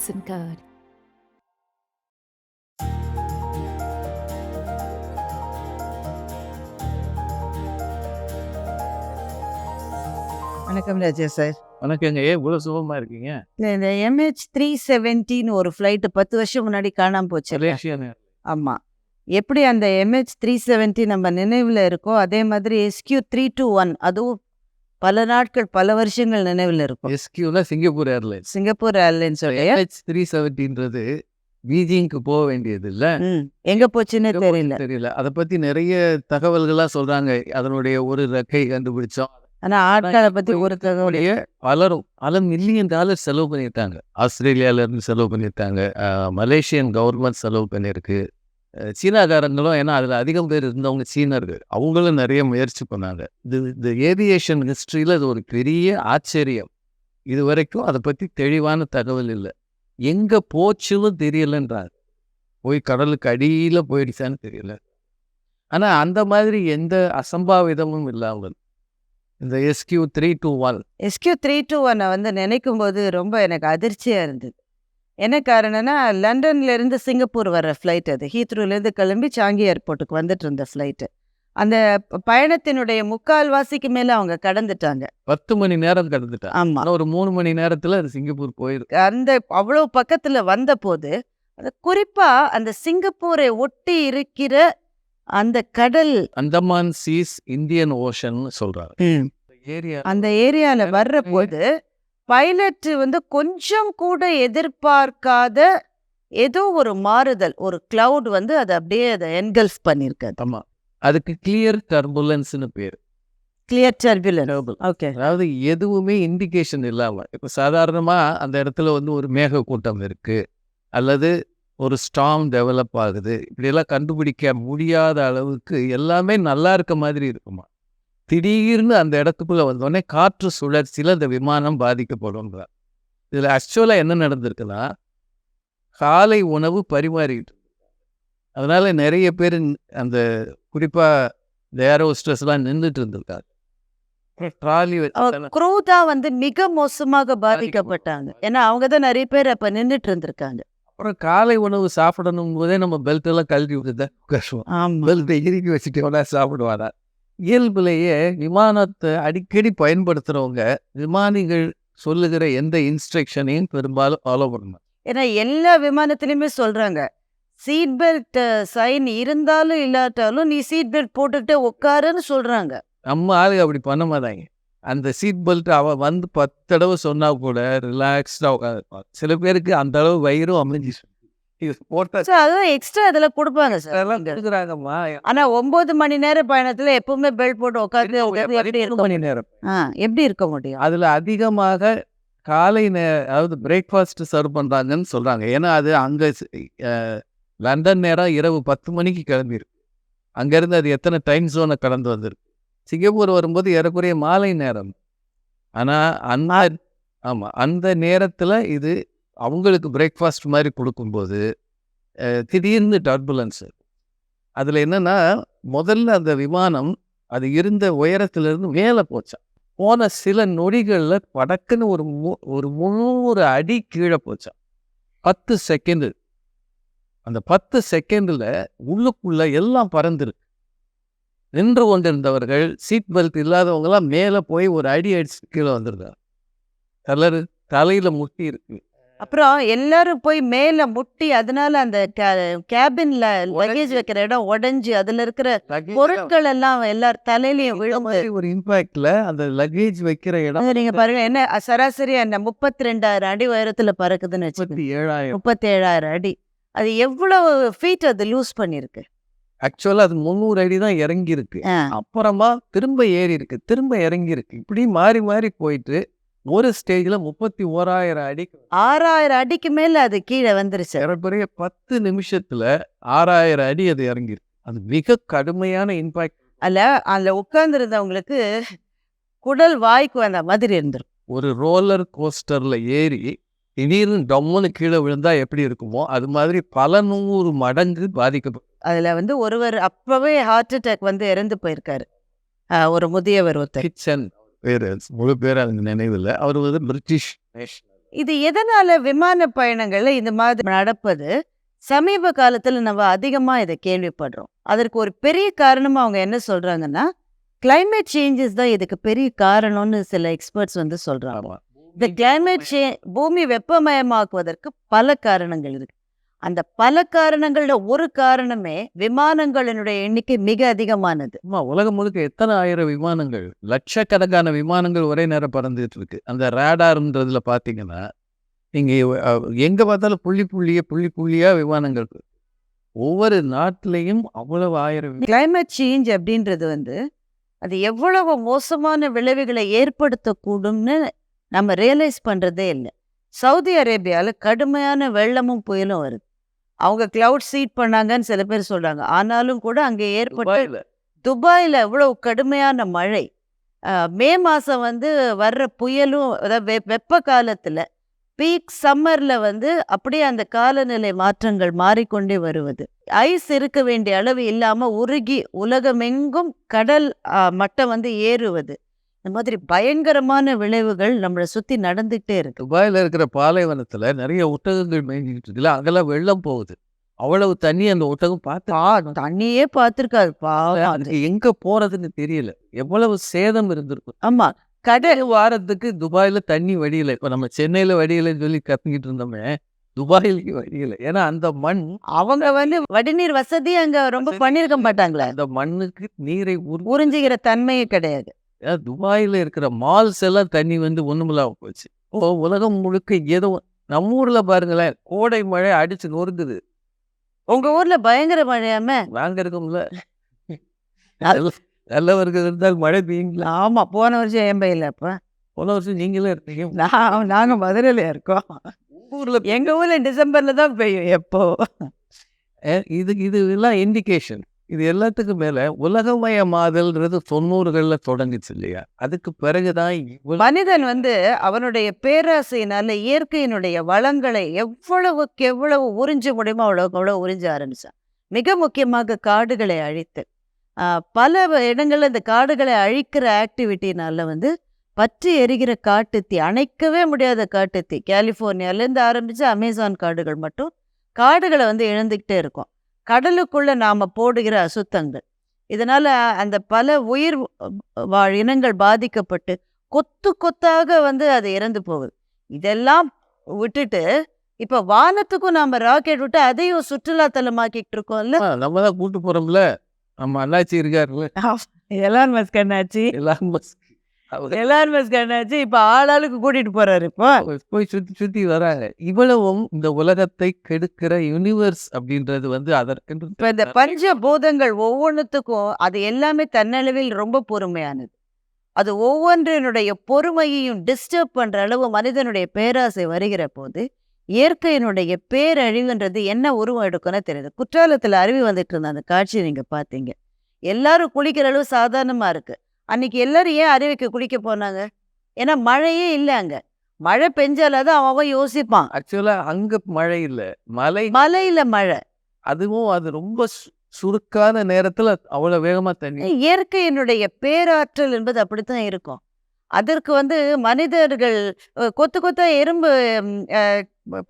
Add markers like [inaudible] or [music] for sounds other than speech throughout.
Hudson Card. வணக்கம் ராஜா sir. வணக்கங்க. ஏன் இவ்வளோ சுகமா இருக்கீங்க? இல்ல, இந்த எம்ஹெச் த்ரீ செவன்டின்னு ஒரு ஃப்ளைட்டு பத்து வருஷம் முன்னாடி காணாம போச்சு. மலேசியன் ஆமா. எப்படி அந்த எம்ஹெச் த்ரீ செவன்டி நம்ம நினைவில் இருக்கோ அதே மாதிரி எஸ்கியூ த்ரீ டூ ஒன் அதுவும் பல நாட்கள் பல வருஷங்கள் நினைவில் இருக்கும். எஸ்கியூல Singapore Airlines Singapore Airlines MH three செவன்டின்றது பீஜிங்க்கு போக வேண்டியது இல்ல எங்க போச்சுன்னு தெரியல. தெரியல. அதை பத்தி நிறைய தகவல்கள்லாம் சொல்றாங்க. அதனுடைய ஒரு ரெக்கை கண்டுபிடிச்சோம். ஆனா ஆட்களை பத்தி ஒரு தகவல் உடைய பலரும் பல மில்லியன் டாலர் செலவு பண்ணியிருக்காங்க. ஆஸ்திரேலியால இருந்து செலவு பண்ணியிருக்காங்க. மலேசியன் கவர்மெண்ட் செலவு பண்ணியிருக்கு. சீனாக்காரங்களும் ஏன்னா அதில் அதிகம் பேர் இருந்தவங்க சீனர்கள். அவங்களும் நிறைய முயற்சி பண்ணாங்க. இது இந்த ஏவியேஷன் ஹிஸ்ட்ரியில் இது ஒரு பெரிய ஆச்சரியம். இது வரைக்கும் அதை பற்றி தெளிவான தகவல் இல்லை. எங்கே போச்சுன்னு தெரியலன்றாங்க. போய் கடலுக்கு அடியில் போயிடுச்சான்னு தெரியல. ஆனால் அந்த மாதிரி எந்த அசம்பாவிதமும் இல்லாமல் இந்த SQ three two one SQ three two ஒன்னை வந்து நினைக்கும் போது ரொம்ப எனக்கு அதிர்ச்சியா இருந்தது. என்ன காரணம்னா லண்டன்ல இருந்து சிங்கப்பூர் வர்ற ஃப்ளைட் அது. ஹீத்ரூல இருந்து கிளம்பி சாங்கி ஏர்போர்ட்டுக்கு வந்துட்டு இருந்த ஃப்ளைட்டு அந்த பயணத்தினுடைய முக்கால்வாசிக்கு மேல அவங்க கடந்துட்டாங்க. பத்து மணி நேரம் கடந்துட்டேன் ஆமா. ஆனா ஒரு மூணு மணி நேரத்துல அது சிங்கப்பூர் போயிருக்கு அந்த அவ்வளவு பக்கத்துல வந்த போது அது குறிப்பா அந்த சிங்கப்பூரை ஒட்டி இருக்கிற அந்த கடல் அந்தமான் சீஸ் இந்தியன் ஓஷன் சொல்றாங்க. ஏரியா அந்த ஏரியால வர்ற போது பைலட் வந்து கொஞ்சம் கூட எதிர்பார்க்காத ஏதோ ஒரு மாறுதல் ஒரு கிளவுட் வந்து அதை அப்படியே அதை என்கல்ஃப் பண்ணிருக்காது ஆமா. அதுக்கு கிளியர் டர்புலன்ஸ்னு பேர். கிளியர் டர்புலன் ஓகே அதாவது எதுவுமே இண்டிகேஷன் இல்லாம இப்ப சாதாரணமா அந்த இடத்துல வந்து ஒரு மேக கூட்டம் இருக்கு அல்லது ஒரு ஸ்டாம் டெவலப் ஆகுது இப்படியெல்லாம் கண்டுபிடிக்க முடியாத அளவுக்கு எல்லாமே நல்லா இருக்க மாதிரி இருக்குமா? திடீர்னு அந்த இடத்துக்குள்ள வந்தோடனே காற்று சுழற்சியில் அந்த விமானம் பாதிக்கப்படும்ன்றார். இதில் ஆக்சுவலாக என்ன நடந்திருக்குன்னா காலை உணவு பரிமாறிட்டு. அதனால நிறைய பேர் அந்த குறிப்பாக இந்த ஏரோ ஸ்ட்ரெஸ்லாம் நின்றுட்டு இருந்திருக்காங்க. ட்ராலி க்ரூ தான் வந்து மிக மோசமாக பாதிக்கப்பட்டாங்க. ஏன்னா அவங்க தான் நிறைய பேர் அப்ப நின்னுட்டு இருந்திருக்காங்க. அப்புறம் காலை உணவு சாப்பிடணும் போதே நம்ம பெல்ட் எல்லாம் கழட்டி விட்டு கஷ்டம் ஆமா. பெல்ட்டை இறுக்கி வச்சுட்டு சாப்பிடுவாரா இயல்புலேயே விமானத்தை அடிக்கடி பயன்படுத்துறவங்க விமானிகள் சொல்லுகிற எந்த இன்ஸ்ட்ரக்ஷனையும் பெரும்பாலும் ஃபாலோ பண்ணணும் ஏன்னா எல்லா விமானத்திலயுமே சொல்றாங்க சீட் பெல்ட் சைன் இருந்தாலும் இல்லாட்டாலும் நீ சீட் பெல்ட் போட்டுக்கிட்டே உட்காருன்னு சொல்றாங்க. நம்ம ஆளுங்க அப்படி பண்ண மாட்டாங்க. அந்த சீட் பெல்ட் அவ வந்து பத்து தடவை சொன்னா கூட ரிலாக்ஸ்டாக உட்காந்துருப்பாங்க சில பேருக்கு அந்த அளவு வயிறும் அமைஞ்சு So, அதான் எக்ஸ்ட்ரா இதுல கொடுப்பாங்க சார் அதெல்லாம் கொடுக்குறாங்கம்மா. ஆனா ஒன்பது மணி நேர பயணத்துல எப்பவுமே பெல்ட் போட்டு உட்காந்து எப்படி இருக்க மணி நேரம். ஆ, எப்படி இருக்க முடியும்? அதில் அதிகமாக காலை நே அதாவது பிரேக்ஃபாஸ்ட் சர்வ் பண்ணுறாங்கன்னு சொல்கிறாங்க ஏன்னா அது அங்கே லண்டன் நேரம் இரவு பத்து மணிக்கு கிளம்பியிருக்கு அங்கேருந்து அது எத்தனை டைம் ஜோனை கடந்து வந்திருக்கு. சிங்கப்பூர் வரும்போது ஏறக்குறைய மாலை நேரம். ஆனால் அந்த ஆமாம் அந்த நேரத்தில் இது அவங்களுக்கு பிரேக்ஃபாஸ்ட் மாதிரி கொடுக்கும்போது திடீர்னு டர்புலன்ஸு அதில் என்னென்னா முதல்ல அந்த விமானம் அது இருந்த உயரத்திலிருந்து மேலே போச்சான் போன சில நொடிகளில் படக்குன்னு ஒரு மு ஒரு முந்நூறு அடி கீழே போச்சான் பத்து செகண்டு அந்த பத்து செகண்டில் உள்ளுக்குள்ளே எல்லாம் பறந்துருக்கு. நின்று கொண்டிருந்தவர்கள் சீட் பெல்ட் இல்லாதவங்களாம் மேலே போய் ஒரு அடி அடிச்சு கீழே வந்திருக்காங்க கலரு தலையில் முட்டி இருக்கு. அப்புறம் எல்லாரும் போய் மேல முட்டி அதனால அந்த கேபின்ல லக்கேஜ் வைக்கிற இடம் உடைஞ்சு அதுல இருக்கிற பொருட்கள் எல்லாம் எல்லார் தலையிலயும் விழுந்து ஒரு இம்பாக்ட்ல அந்த லக்கேஜ் வைக்கிற இடம் நீங்க பாருங்க என்ன சராசரி அந்த முப்பத்தி ரெண்டாயிரம் அடி உயரத்துல பறக்குதுன்னு முப்பத்தி வச்சுக்கோங்க. ஏழாயிரம் முப்பத்தி ஏழாயிரம். அடி. அது எவ்வளவு ஃபீட் அது லூஸ் பண்ணிருக்கு? ஆக்சுவலாக அது முந்நூறு அடி தான் இறங்கி இருக்கு ஆ. அப்புறமா திரும்ப ஏறி இருக்கு திரும்ப இறங்கி இருக்கு இப்படி மாறி மாறி போயிட்டு ஒரு ஸ்டேஜ்ல முப்பத்தி ஓராயிரம் அடிக்கு ஆறாயிரம் அடிக்கு மேல அது கீழே வந்துருச்சு. ஏறக்குறைய பத்து நிமிஷத்துல ஆறாயிரம் அடி அது இறங்கிருக்கு அது மிக கடுமையான இம்பாக்ட் அதுல அதுல உட்கார்ந்து இருந்தவங்களுக்கு குடல் வாய்க்கு வந்த மாதிரி இருந்திருக்கும் ஒரு ரோலர் கோஸ்டர்ல ஏறி திடீர்னு டம்முன்னு கீழே விழுந்தா எப்படி இருக்குமோ அது மாதிரி பல நூறு மடங்கு பாதிக்கப்படும். அதுல வந்து ஒருவர் அப்பவே ஹார்ட் அட்டாக் வந்து இறந்து போயிருக்காரு. ஒரு முதியவர் ஒருத்தர். கிச்சன் பேர் முழு பேர் எனக்கு நினைவில் அவர் வந்து பிரிட்டிஷ் இது எதனால விமான பயணங்கள்ல இந்த மாதிரி நடப்பது? சமீப காலத்துல நம்ம அதிகமா இதை கேள்விப்படுறோம். அதற்கு ஒரு பெரிய காரணமா அவங்க என்ன சொல்றாங்கன்னா climate சேஞ்சஸ் தான் இதுக்கு பெரிய காரணம்னு சில எக்ஸ்பர்ட்ஸ் வந்து சொல்றாங்க. இந்த climate சே பூமி வெப்பமயமாக்குவதற்கு பல காரணங்கள் இருக்கு. அந்த பல காரணங்கள்ல ஒரு காரணமே விமானங்களினுடைய எண்ணிக்கை மிக அதிகமானது. உலகம் முழுக்க எத்தனை ஆயிரம் விமானங்கள் லட்சக்கணக்கான விமானங்கள் ஒரே நேரம் பறந்துட்டு இருக்கு. அந்த ரேடார்ன்றதுல பாத்தீங்கன்னா நீங்க எங்க பார்த்தாலும் புள்ளி புள்ளிய புள்ளி புள்ளியா விமானங்கள். ஒவ்வொரு நாட்டிலையும் அவ்வளவு ஆயிரம் climate சேஞ்ச் அப்படின்றது வந்து அது எவ்வளவு மோசமான விளைவுகளை ஏற்படுத்தக்கூடும்னு நம்ம ரியலைஸ் பண்றதே இல்லை. சவுதி அரேபியாவில் கடுமையான வெள்ளமும் புயலும் வருது. அவங்க கிளவுட் சீட் பண்ணாங்கன்னு சில பேர் சொல்றாங்க. ஆனாலும் கூட அங்கே ஏற்பட்ட துபாயில. இவ்வளவு கடுமையான மழை மே மாதம் வந்து வர்ற புயலும் அதாவது வெ வெப்ப காலத்தில் பீக் சம்மரில் வந்து அப்படியே அந்த காலநிலை மாற்றங்கள் மாறிக்கொண்டே வருவது. ஐஸ் இருக்க வேண்டிய அளவு இல்லாமல் உருகி உலகமெங்கும் கடல் மட்டம் வந்து ஏறுவது. இந்த மாதிரி பயங்கரமான விளைவுகள் நம்மளை சுற்றி நடந்துகிட்டே இருக்கு. துபாயில இருக்கிற பாலைவனத்துல நிறைய ஒட்டகங்கள் மேய்ஞ்சிட்டு இருக்குல்ல அங்கெல்லாம் வெள்ளம் போகுது. அவ்வளவு தண்ணி அந்த ஒட்டகம் பார்த்து தண்ணியே பார்த்துருக்காது பாவம் எங்க போறதுன்னு தெரியல. எவ்வளவு சேதம் இருந்திருக்கும். ஆமா. கடல் ஒரு வாரத்துக்கு துபாயில தண்ணி வடியல. இப்ப நம்ம சென்னையில வடியலைன்னு சொல்லி கத்திக்கிட்டு இருந்தோமே துபாயிலுக்கு வடியல. ஏன்னா அந்த மண் அவங்க வந்து வடிநீர் வசதி அங்க ரொம்ப பண்ணிருக்க மாட்டாங்களே. அந்த மண்ணுக்கு நீரை உறிஞ்சுகிற தன்மையே கிடையாது. துபாயில இருக்கிற மால்ஸ் எல்லாம் தண்ணி வந்து ஒண்ணுமில்லாம போச்சு. ஓ உலகம் முழுக்க ஏதோ நம்ம ஊர்ல பாருங்களேன் கோடை மழை அடிச்சு நொறுங்குது. உங்க ஊர்ல பயங்கர மழையாம? நாங்க இருக்கோம்ல. [laughs] நல்ல- நல்லவர்கள் இருந்தால் மழை பெய்யுங்களா? ஆமா போன வருஷம் ஏன் பையில அப்ப? போன வருஷம் நீங்களே இருந்தீங்க. நான் நாங்க மதுரையில இருக்கோம். ஊர்ல எங்க ஊர்ல டிசம்பர்ல தான் பெய்யும் எப்போ. இது இது எல்லாம் இண்டிகேஷன் இது எல்லாத்துக்கும் மேல உலகமயமாதல்ன்றது தொண்ணூறுகள்ல தொடங்குச்சு இல்லையா? அதுக்கு பிறகுதான் இவ்வளவு மனிதன் வந்து அவனுடைய பேராசையினால இயற்கையினுடைய வளங்களை எவ்வளவுக்கு எவ்வளவு உறிஞ்ச முடியுமோ அவ்வளவுக்கு அவ்வளவு உறிஞ்ச ஆரம்பிச்சான். மிக முக்கியமாக காடுகளை அழித்து ஆஹ் பல வ- இடங்கள்ல இந்த காடுகளை அழிக்கிற ஆக்டிவிட்டினால வந்து பற்றி எரிகிற காட்டுத்தீ அணைக்கவே முடியாத காட்டுத்தீ. கலிஃபோர்னியாலேருந்து ஆரம்பிச்சு அமேசான் காடுகள் மட்டும் காடுகளை வந்து இழந்துக்கிட்டே இருக்கும். கடலுக்குள்ள நாம போடுகிற அசுத்தங்கள். இதனால அந்த பல உயிர் வாழ் இனங்கள் பாதிக்கப்பட்டு கொத்து கொத்தாக வந்து அது இறந்து போகுது. இதெல்லாம் விட்டுட்டு இப்ப வானத்துக்கும் நாம ராக்கெட் விட்டு அதையும் சுற்றுலா தலமாக்கிட்டு இருக்கோம்ல. நம்ம தான் கூட்டு போறோம்ல. நம்ம அண்ணாச்சி இருக்காருல்ல. எலான் மஸ்க் அண்ணாச்சி. Elon Musk. அண்ணாச்சி இப்ப ஆளாளுக்கு கூட்டிட்டு போறாரு. இப்போ போய் சுத்தி சுத்தி வராங்க இவ்வளவும் இந்த உலகத்தை கெடுக்கிற யூனிவர்ஸ் அப்படின்றது வந்து இப்ப இந்த பஞ்ச பூதங்கள் ஒவ்வொன்றுத்துக்கும் அது எல்லாமே தன்னளவில் ரொம்ப பொறுமையானது. அது ஒவ்வொன்றினுடைய பொறுமையையும் டிஸ்டர்ப் பண்ற அளவு மனிதனுடைய பேராசை வருகிற போது இயற்கையினுடைய பேரழிவுன்றது என்ன உருவம் எடுக்கும்னு தெரியுது. குற்றாலத்துல அருவி வந்துட்டு இருந்த அந்த காட்சியை நீங்க பாத்தீங்க எல்லாரும் குளிக்கிற அளவு சாதாரணமா இருக்கு. அன்னைக்கு எல்லாரும் ஏன் அருவிக்கு குளிக்க போனாங்க? ஏன்னா மழையே இல்லை அங்க. மழை பெஞ்சாலாதான் அவன் யோசிப்பான். ஆக்சுவலா அங்க மழை இல்ல. மலை மலையில மழை. அதுவும் அது ரொம்ப சுருக்கான நேரத்துல அவ்வளவு வேகமா தண்ணி இயற்கையினுடைய பேராற்றல் என்பது அப்படித்தான் இருக்கும். அதற்கு வந்து மனிதர்கள் கொத்து கொத்தா எறும்பு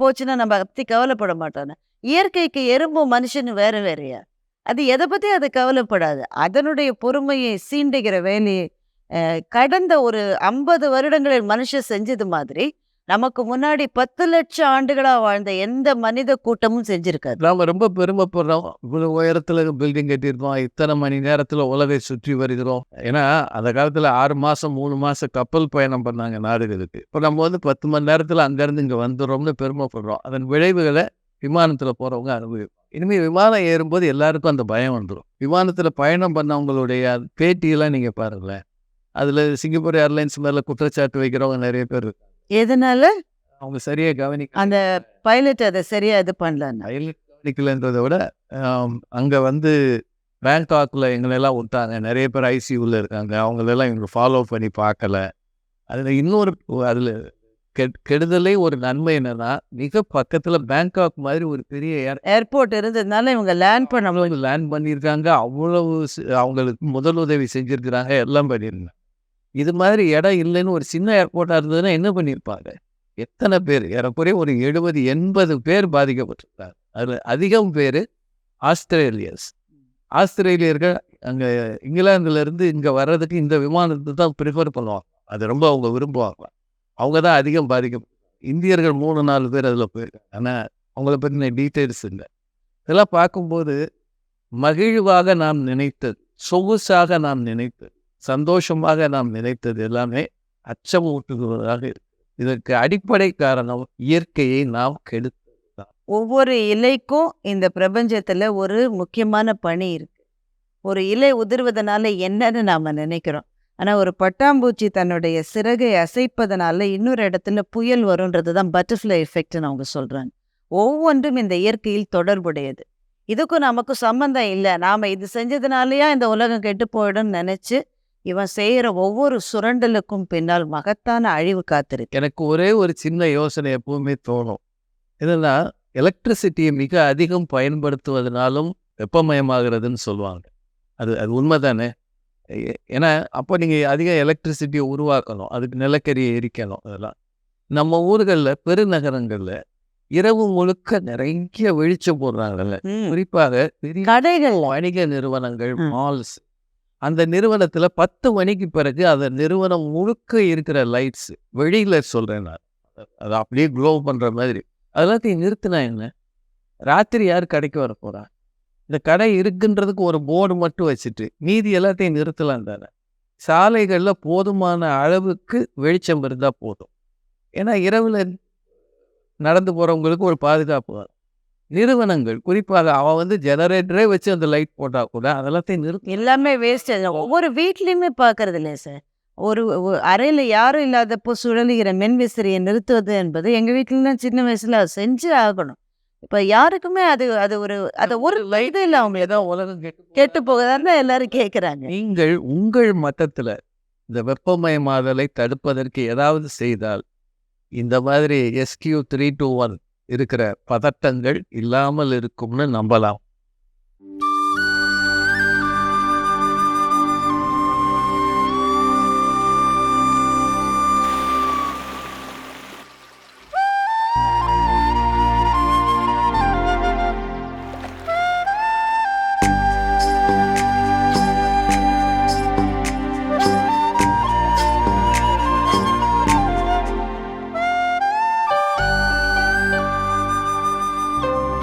போச்சுன்னா நம்ம பத்தி கவலைப்பட மாட்டோம் இயற்கைக்கு எறும்பும் மனுஷனும் வேற வேறையா? அது எதை பற்றி அது கவலைப்படாது. அதனுடைய பொறுமையை சீண்டுகிற வேலையை கடந்த ஒரு ஐம்பது வருடங்களில் மனுஷன் செஞ்சது மாதிரி நமக்கு முன்னாடி பத்து லட்சம் ஆண்டுகளா வாழ்ந்த எந்த மனித கூட்டமும் செஞ்சிருக்காது. நாம ரொம்ப பெருமைப்படுறோம். இவ்வளவு உயரத்துல பில்டிங் கட்டியிருக்கோம் இத்தனை மணி நேரத்துல உலகை சுற்றி வருகிறோம். ஏன்னா அந்த காலத்துல ஆறு மாசம் மூணு மாசம் கப்பல் பயணம் பண்ணாங்க நாடுகளுக்கு. இப்போ நம்ம வந்து பத்து மணி நேரத்துல அங்க இங்கே இங்க வந்துடுறோம்னு பெருமைப்படுறோம். அதன் விளைவுகளை விமானத்துல போறவங்க அனுபவிப்போம். இனிமே விமானம் ஏறும்போது எல்லாருக்கும் அந்த பயம் வந்துடும் விமானத்துல பயணம் பண்ணவங்களுடைய பேட்டியெல்லாம் நீங்க பாருங்களேன். அதுல சிங்கப்பூர் ஏர்லைன்ஸ் மேல குற்றச்சாட்டு வைக்கிறவங்க நிறைய பேர். எதனால? அவங்க சரியா கவனிக்க அந்த பைலட் அதை சரியா இது பண்ணலன்னா. பைலட் கவனிக்கலன்றதை விட அங்க வந்து பேங்காக்ல எங்களெல்லாம் விட்டாங்க. நிறைய பேர் ஐசியூவில் இருக்காங்க. அவங்களெல்லாம் இவங்க ஃபாலோ பண்ணி பார்க்கல. அதில் இன்னொரு அதில் கெடுதலே ஒரு நன்மை என்னன்னா மிக பக்கத்தில் பேங்காக் மாதிரி ஒரு பெரிய ஏர் ஏர்போர்ட் இருந்ததுனால இவங்க லேண்ட் பண்ண லேண்ட் பண்ணியிருக்காங்க. அவ்வளவு அவங்களுக்கு முதலுதவி செஞ்சிருக்கிறாங்க. எல்லாம் பண்ணியிருந்தாங்க. இது மாதிரி இடம் இல்லைன்னு ஒரு சின்ன ஏர்போர்ட்டாக இருந்ததுன்னா என்ன பண்ணியிருப்பாங்க? எத்தனை பேர்? ஏறக்குறைய ஒரு எழுபது எண்பது பேர் பாதிக்கப்பட்டிருக்காங்க. அதில் அதிகம் பேர் ஆஸ்திரேலியர்ஸ். ஆஸ்திரேலியர்கள் அங்கே இங்கிலாந்துலேருந்து இங்கே வர்றதுக்கு இந்த விமானத்தை தான் ப்ரிஃபர் பண்ணுவாங்க. அது ரொம்ப அவங்க விரும்புவாங்க. அவங்க தான் அதிகம் பாதிக்கும். இந்தியர்கள் மூணு நாலு பேர் அதில் போயிருக்காங்க ஆனால் அவங்கள பற்றின டீட்டெயில்ஸ் இல்லை. இதெல்லாம் பார்க்கும்போது மகிழ்வாக நாம் நினைத்தது சொகுசாக நாம் நினைத்தது சந்தோஷமாக நாம் நினைத்தது எல்லாமே அச்சமூட்டுவதாக இருக்கு. இதற்கு அடிப்படை காரணம் இயற்கையை நாம் கெடுத்தது ஒவ்வொரு இலைக்கும் இந்த பிரபஞ்சத்தில் ஒரு முக்கியமான பணி இருக்கு. ஒரு இலை உதிர்வதனால என்னன்னு நாம் நினைக்கிறோம். ஆனா ஒரு பட்டாம்பூச்சி தன்னுடைய சிறகை அசைப்பதனால இன்னொரு இடத்துல புயல் வரும்ன்றது தான் பட்டர்ஃப்ளை எஃபெக்ட்னு அவங்க சொல்கிறாங்க ஒவ்வொன்றும் இந்த இயற்கையில் தொடர்புடையது. இதுக்கும் நமக்கும் சம்பந்தம் இல்லை. நாம இது செஞ்சதுனாலயா இந்த உலகம் கெட்டு போயிடும்னு நினைச்சு இவன் செய்யற ஒவ்வொரு சுரண்டலுக்கும் பின்னால் மகத்தான அழிவு காத்திருக்கு எனக்கு ஒரே ஒரு சின்ன யோசனை எப்பவுமே தோணும். என்னன்னா எலக்ட்ரிசிட்டியை மிக அதிகம் பயன்படுத்துவதனாலும் வெப்பமயமாகிறதுன்னு சொல்லுவாங்க. அது அது உண்மை தானே ஏன்னா அப்போ நீங்கள் அதிக எலக்ட்ரிசிட்டியை உருவாக்கணும். அதுக்கு நிலக்கரியை எரிக்கணும் அதெல்லாம். நம்ம ஊர்களில் பெருநகரங்களில் இரவு முழுக்க நிறைய வெளிச்சம் போடுறாங்கல்ல. குறிப்பாக பெரிய கடைகள் வணிக நிறுவனங்கள். மால்ஸ் அந்த நிறுவனத்துல பத்து மணிக்கு பிறகு அந்த நிறுவனம் முழுக்க இருக்கிற லைட்ஸ் வெளியில சொல்றேன் நான். அத- அப்படியே க்ளோ பண்ற மாதிரி. அதெல்லாத்தையும் நிறுத்தினா என்ன? ராத்திரி யார் கடைக்கு வர போறா இந்த கடை இருக்குன்றதுக்கு ஒரு போர்டு மட்டும் வச்சுட்டு மீதி எல்லாத்தையும் நிறுத்தலாம் தானே. சாலைகளில் போதுமான அளவுக்கு வெளிச்சம் இருந்தால் போதும். ஏன்னா இரவில் நடந்து போகிறவங்களுக்கு ஒரு பாதுகாப்பு வரும். நிறுவனங்கள் குறிப்பாக அவன் வந்து ஜெனரேட்டரே வச்சு அந்த லைட் போட்டால் கூட அதெல்லாத்தையும் நிறுத்தி எல்லாமே வேஸ்ட் ஒவ்வொரு வீட்லேயுமே பார்க்கறது இல்லையா சார் ஒரு அறையில் யாரும் இல்லாதப்போ சுழலுகிற மின்விசிறியை நிறுத்துவது என்பது எங்கள் வீட்டுலாம் சின்ன வயசில் செஞ்சு ஆகணும். இப்ப யாருக்குமே அது அது ஒரு அது ஒரு இது இல்ல அவங்க ஏதோ உலகம் கெட்டு கெட்டு போகுதான்னு எல்லாரும் கேக்குறாங்க. நீங்கள் உங்கள் மட்டத்துல இந்த வெப்பமயமாதலை தடுப்பதற்கு ஏதாவது செய்தால் இந்த மாதிரி எஸ்கியூ த்ரீ டூ ஒன் இருக்கிற பதட்டங்கள் இல்லாமல் இருக்கும்னு நம்பலாம்.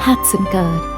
Hudson Gard.